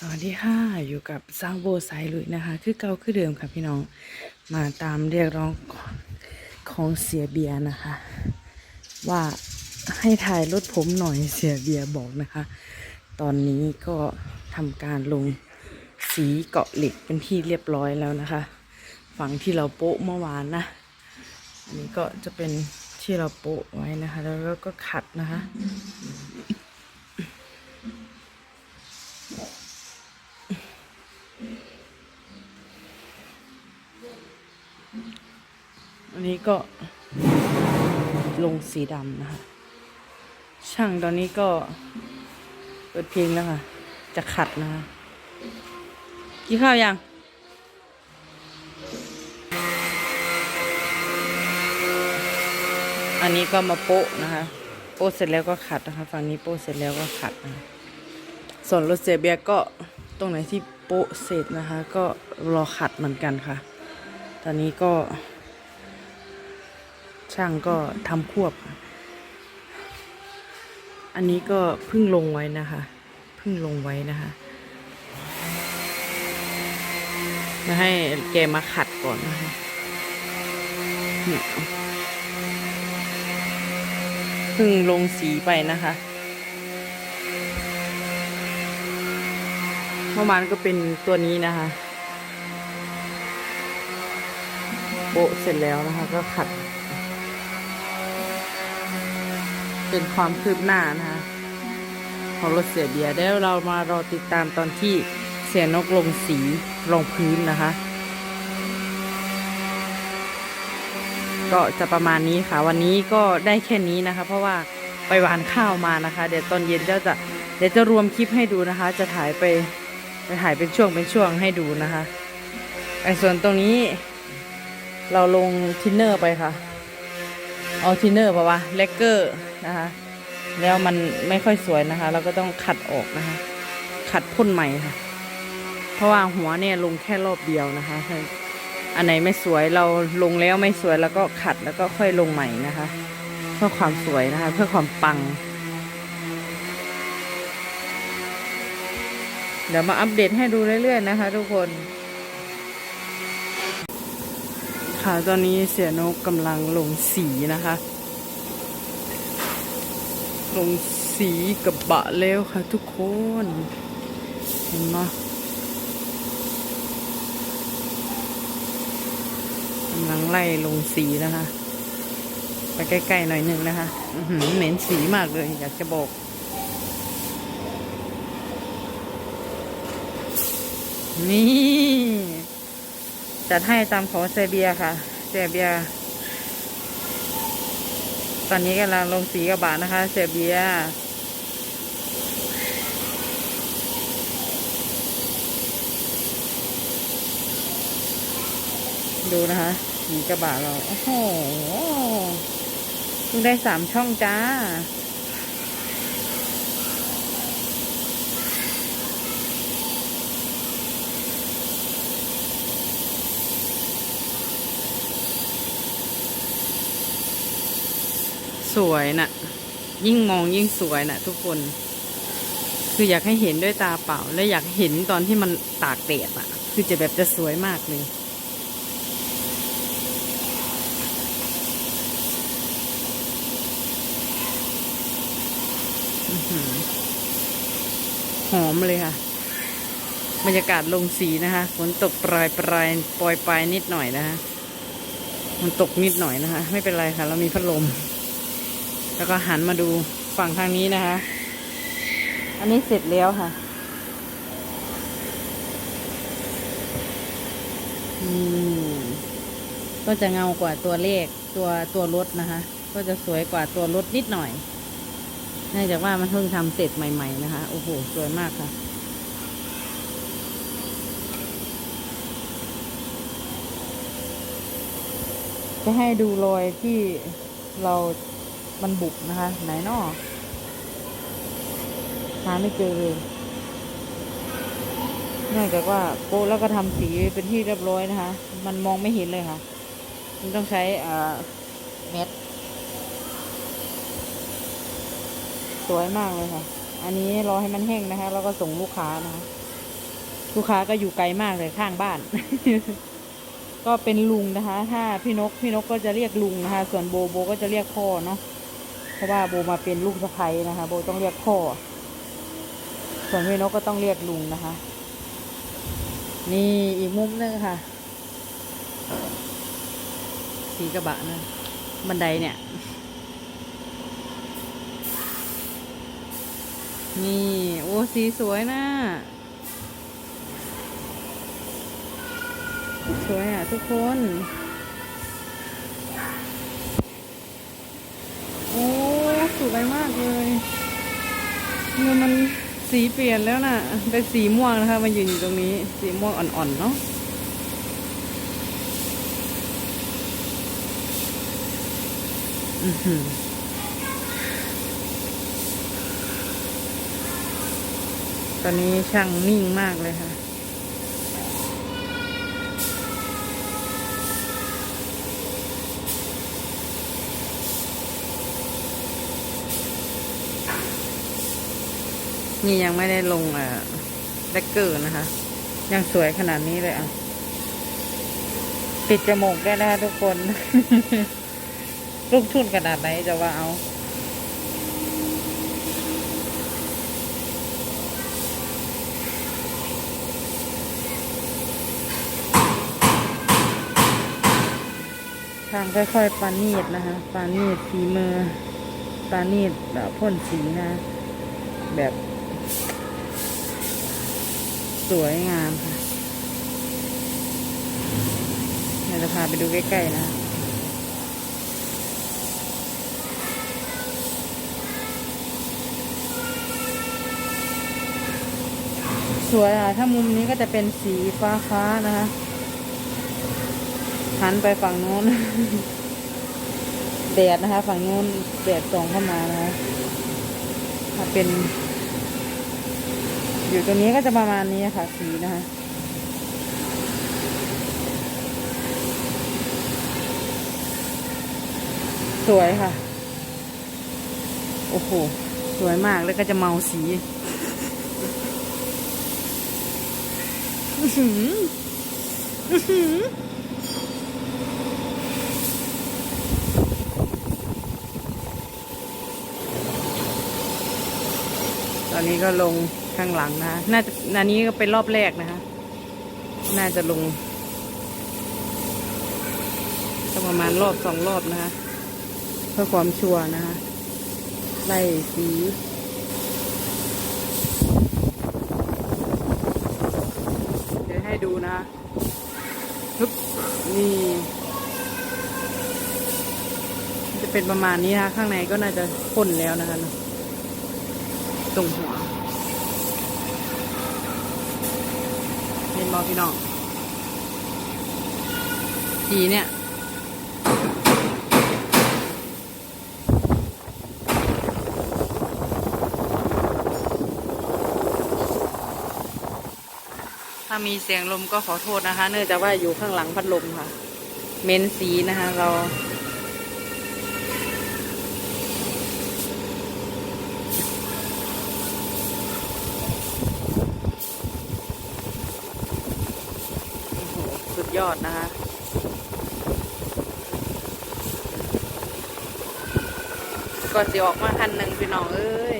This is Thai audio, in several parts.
สวัสดีค่ะ อยู่กับสร้างโบสายลุยนะคะ คือเก่าคือเดิมค่ะพี่น้องมาตามเรียกร้องของเสียเบียนะคะ ว่าให้ถ่ายรถผมหน่อยเสียเบียบอกนะคะ ตอนนี้ก็ทำการลงสีเกาะเหล็กเป็นที่เรียบร้อยแล้วนะคะ ฝั่งที่เราโป๊ะเมื่อวานนะ อันนี้ก็จะเป็นที่เราโป๊ะไว้นะคะ แล้วก็ขัดนะคะ อันนี้ก็ลงสีดำนะคะ ช่างตอนนี้ก็เปิดเพลงแล้วค่ะ จะขัดนะคะกินข้าวยังอันนี้ก็มาโปะนะคะ โปะเสร็จแล้วก็ขัดนะคะ ฝั่งนี้โปะเสร็จแล้วก็ขัดนะะส่วนรถเสียเบียก็ตรงไหนที่โปะเสร็จนะคะ ก็รอขัดเหมือนกันค่ะ ตอนนี้ก็ ช่างก็ทำควบ อันนี้ก็เพิ่งลงไว้นะคะเพิ่งลงไว้นะคะมาให้แกมาขัดก่อนนะคะเนี่ยเพิ่งลงสีไปนะคะเมื่อวานก็เป็นตัวนี้นะคะโปะเสร็จแล้วนะคะก็ขัด เป็นความคืบหน้านะคะของรถเสียเบียร์เดี๋ยวเรามารอติดตามตอนที่เสียนกลงสีลงพื้นนะคะ ก็จะประมาณนี้ค่ะ วันนี้ก็ได้แค่นี้นะคะ เพราะว่าไปหวานข้าวมานะคะ เดี๋ยวตอนเย็นเจ้าจะเดี๋ยวจะรวมคลิปให้ดูนะคะ จะถ่ายไปจะถ่ายเป็นช่วงเป็นช่วงให้ดูนะคะไอ้ส่วนตรงนี้ เราลงทินเนอร์ไปค่ะ เอาทินเนอร์ป่าวะเลกเกอร์ นะคะ แล้วมันไม่ค่อยสวยนะคะ เราก็ต้องขัดออกนะคะ ขัดพ่นใหม่ค่ะ เพราะว่าหัวเนี่ยลงแค่รอบเดียวนะคะ อันไหนไม่สวยเราลงแล้วไม่สวยแล้วก็ขัดแล้วก็ค่อยลงใหม่นะคะ เพื่อความสวยนะคะ เพื่อความปัง เดี๋ยวมาอัปเดตให้ดูเรื่อยๆนะคะ ทุกคนค่ะตอนนี้เสียนกกำลังลงสีนะคะ ลงสีกับบะแล้วค่ะทุกคน เห็นไหมกำลังไล่ลงสีนะคะ ไปใกล้ๆหน่อยหนึ่งนะคะเหม็นสีมากเลยอยากจะบอกนี่ จัดให้ตามขอเซเบียค่ะ เซเบีย ตอนนี้กำลังลงสีกระบะนะคะเซเบียดูนะคะสีกระบะเรา โอ้โหเพิ่งได้สามช่องจ้า สวยนะ่ะ ยิ่งมองยิ่งสวยนะ่ะ ทุกคน คืออยากให้เห็นด้วยตาเปล่า และอยากเห็นตอนที่มันตากแดดอะ่ะ คือจะแบบจะสวยมากเลยหอหอมเลยค่ะ บรรยากาศลงสีนะคะฝนตกปลายปลายปลอยปลายนิดหน่อยนะคะมันตกนิดหน่อยนะคะ ไม่เป็นไรค่ะ เรามีพัดลม แล้วก็หันมาดูฝั่งทางนี้นะคะ อันนี้เสร็จแล้วค่ะอืมก็จะเงากว่าตัวเลขตัวตัวรถนะคะ ก็จะสวยกว่าตัวรถนิดหน่อยเนื่องจากว่ามันเพิ่งทำเสร็จใหม่ ๆ นะคะ โอ้โห สวยมากค่ะจะให้ดูรอยที่เรา มันบุกนะคะ ไหนนอหาไม่เจอเลยเนื่องจากว่าโป๊แล้วก็ทำสีเป็นที่เรียบร้อยนะคะ มันมองไม่เห็นเลยค่ะ มันต้องใช้อ่าเม็ด สวยมากเลยค่ะ อันนี้รอให้มันแห้งนะคะ แล้วก็ส่งลูกค้านะคะ ลูกค้าก็อยู่ไกลมากเลยข้างบ้าน ก็เป็นลุงนะคะ ถ้าพี่นกพี่นกก็จะเรียกลุงนะคะ ส่วนโบโบก็จะเรียกพ่อเนาะ เพราะว่าโบมาเป็นลูกสะใภ้นะคะ โบต้องเรียกพ่อ ส่วนพี่นกก็ต้องเรียกลุงนะคะ นี่อีกมุมนึงค่ะ สีกระบะนะบันไดเนี่ย นี่ โอ้ สีสวยนะสวยอะทุกคน โอ้ ส วยมากเลยเมื่อมันสีเปลี่ยนแล้วน่ะ เป็นสีม่วงนะคะมายืนอยู่ตรงนี้ สีม่วงอ่อนๆเนาะอือหือตอนนี้ช่างนิ่งมากเลยค่ะ นี่ยังไม่ได้ลงเอ่อแดกเกอร์นะคะ ยังสวยขนาดนี้เลยอะ ปิดจมูกได้นะคะทุกคนลูกทุนขนาดไหนจะว่าเอาทางค่อยๆปานีดนะคะปานีดฝีมือปานีดแบบพ่นสีนะ แบบ สวยงามค่ะเดี๋ยวจะพาไปดูใกล้ๆนะสวยอะ ถ้ามุมนี้ก็จะเป็นสีฟ้าฟ้าๆนะคะหันไปฝั่งโน้นแดดนะคะ ฝั่งโน้นแดดส่องเข้ามานะคะถ้าเป็น อยู่ตรงนี้ก็จะประมาณนี้ค่ะ สีนะคะสวยค่ะ โอ้โห สวยมากแล้วก็จะเมาสีอื้อหืออื้อหือ อนนี้ก็ลงข้างหลังนะน่าจะอันนี้ก็เป็นรอบแรกนะคะ น่าจะลงก็ประมาณรอบสองรอบนะคะเพื่อความชัวร์นะคะไล่สีเดี๋ยวให้ดูนะฮึบนี่ จะเป็นประมาณนี้นะคะข้างในก็น่าจะพ่นแล้วนะคะ ตรงหัวเห็นบอพี่น้องสีเนี่ยถ้ามีเสียงลมก็ขอโทษนะคะ เนื่องจากว่าอยู่ข้างหลังพัดลมค่ะ เม้นสีนะคะ เรา โอ้โห สุด ยอดนะคะก็สิออกมาคันหนึ่งพี่น้องเอ้ย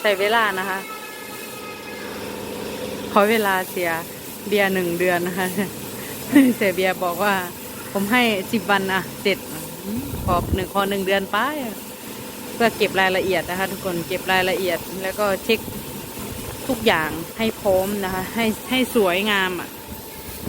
ใช้เวลานะคะขอเวลาเสียเบียร์หนึ่งเดือนนะคะเสียเบียร์บอกว่า ผมให้สิบวันอะเสร็จอืมขอหนึ่งขอหนึ่งเดือนไปเพื่อเก็บรายละเอียดนะคะ ทุกคนเก็บรายละเอียดแล้วก็เช็คทุกอย่างให้พร้อมนะคะ ให้ให้สวยงามอะ อ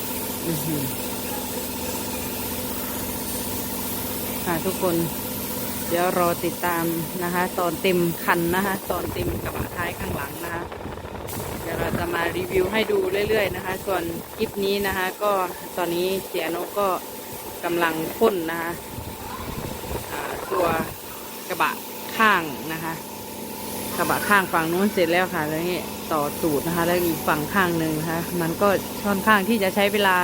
ือหือ ค่ะทุกคน เดี๋ยวรอติดตามนะคะ ตอนเต็มคันนะคะ ตอนเต็มกระบะท้ายข้างหลังนะคะ เดี๋ยวเราจะมารีวิวให้ดูเรื่อย ๆ นะคะ ส่วนคลิปนี้นะคะ ก็ตอนนี้เสียนกก็กำลังพ่นนะคะตัวกระบะข้างนะคะ กระบะข้างฝั่งนู้นเสร็จแล้วค่ะ แล้วนี่ต่อตูดนะคะ แล้วอีกฝั่งข้างหนึ่งนะคะ มันก็ค่อนข้างที่จะใช้เวลา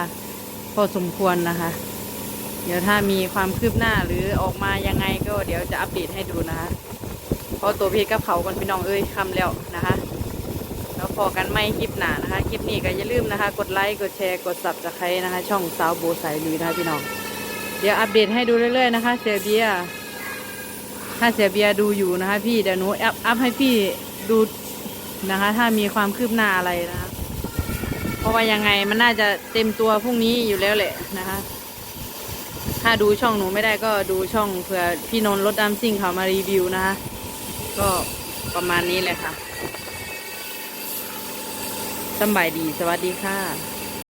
พอสมควรนะคะ เดี๋ยวถ้ามีความคืบหน้าหรือออกมายังไงก็เดี๋ยวจะอัปเดตให้ดูนะคะเพราะตัวเพจกับเขากันพี่น้องเอ้ยคำแล้วนะคะแล้วพอกันไม่คลิปหนานะคะ คลิปนี้ก็อย่าลืมนะคะ กดไลค์กดแชร์กด subscribe นะคะ ช่องสาวโบสายลุยนะคะพี่น้องเดี๋ยวอัปเดตให้ดูเรื่อยๆนะคะเสียเบียถ้าเสียเบียดูอยู่นะคะ พี่เดี๋ยวหนูอัพอัพให้พี่ดูนะคะ ถ้ามีความคืบหน้าอะไรนะคะ เพราะว่ายังไงมันน่าจะเต็มตัวพรุ่งนี้อยู่แล้วแหละนะคะ ถ้าดูช่องหนูไม่ได้ก็ดูช่องเผื่อพี่นนท์รถดำซิ่งเขามารีวิวนะคะ ก็ประมาณนี้เลยค่ะสบายดีสวัสดีค่ะ